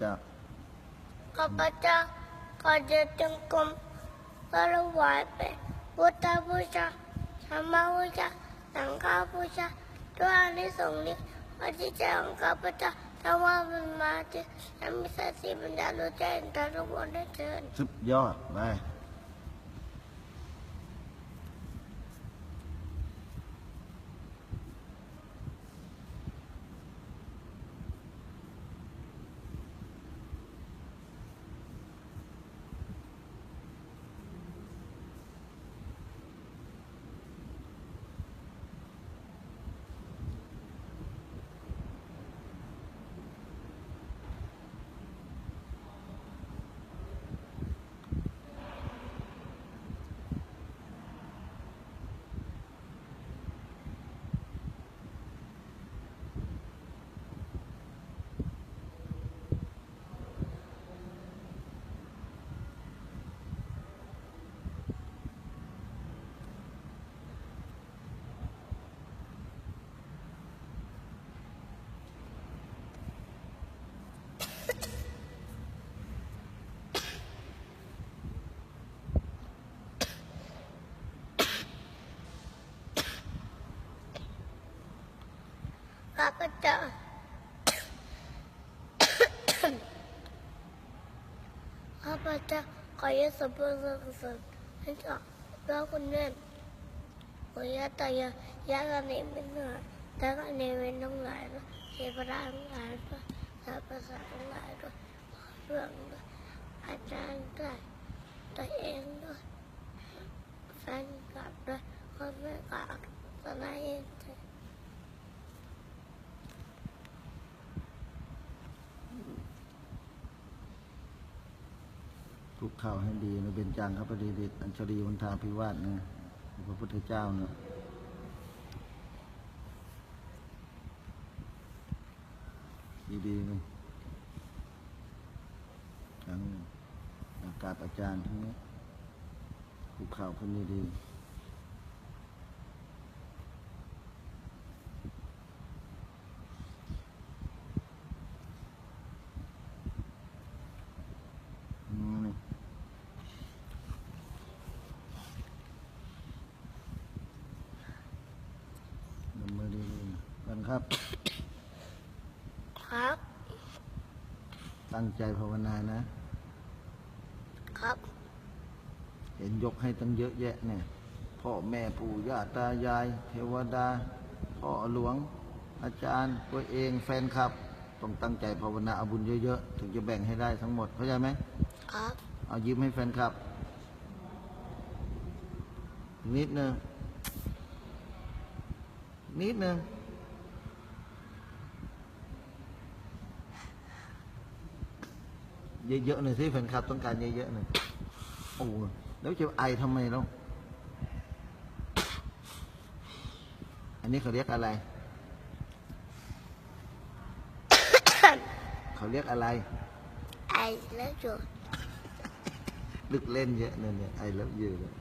จ้าข้าพเจ้าขอเดินจงกรมเพื่อละวายเป็นพุทธบูชาธรรมบูชาสังฆบูชาด้วยอานิสงส์นี้พระจิตใจของข้าพเจ้าทว่ามันมาถึงและมีสติบัญญาลูใจในทางทุกวันได้เชิญสุดยอดไป ข้าพเจ้าข้าพเจ้าขอยศพระสังสรรค์ให้กับพระคุณแม่ขอยาตายายากันเนเป็นหน่อยแต่กันเนเป็นทั้งหลายด้วเทพราทั้งหลายด้วยสรรพสัตว์ทั้งหลายด้วยเรื่องด้วยอาจารย์ด้วยตัวเองด้วยแฟนคลับด้วยคนไม่กลับตอนนั้นเองด้วย ทุกข่าวให้ดีนะเบญจังครับพอดีเดชอัญชลีวันทาพิวาสนะพระพุทธเจ้าเนะดีๆเลยทั้งอากาศอาจารย์ทั้งนี้ทุกข่าวคนดีๆอืมนี่ดำมือดีๆกัน ครับ ครับ ตั้งใจภาวนานะ ครับ เห็นยกให้ตั้งเยอะแยะเนี่ย พ่อแม่ปู่ย่าตายาย เทวดา พ่อหลวง อาจารย์ตัวเองแฟนคลับ ต้องตั้งใจภาวนาเอาบุญเยอะๆ ถึงจะแบ่งให้ได้ทั้งหมด เข้าใจไหมครับ เอายิ้มให้แฟนคลับ นิดนึงนิดนึง เยอะๆหน่อยสิแฟนคลับต้องการเยอะๆหน่อยโอ้แล้วจะไอทำไมแล้วอันนี้เขาเรียกอะไร เขาเรียกอะไร ไอแล้วจุด ลึกเล่นเยอะเนี่ยเนี่ยไอเลิฟยูเลย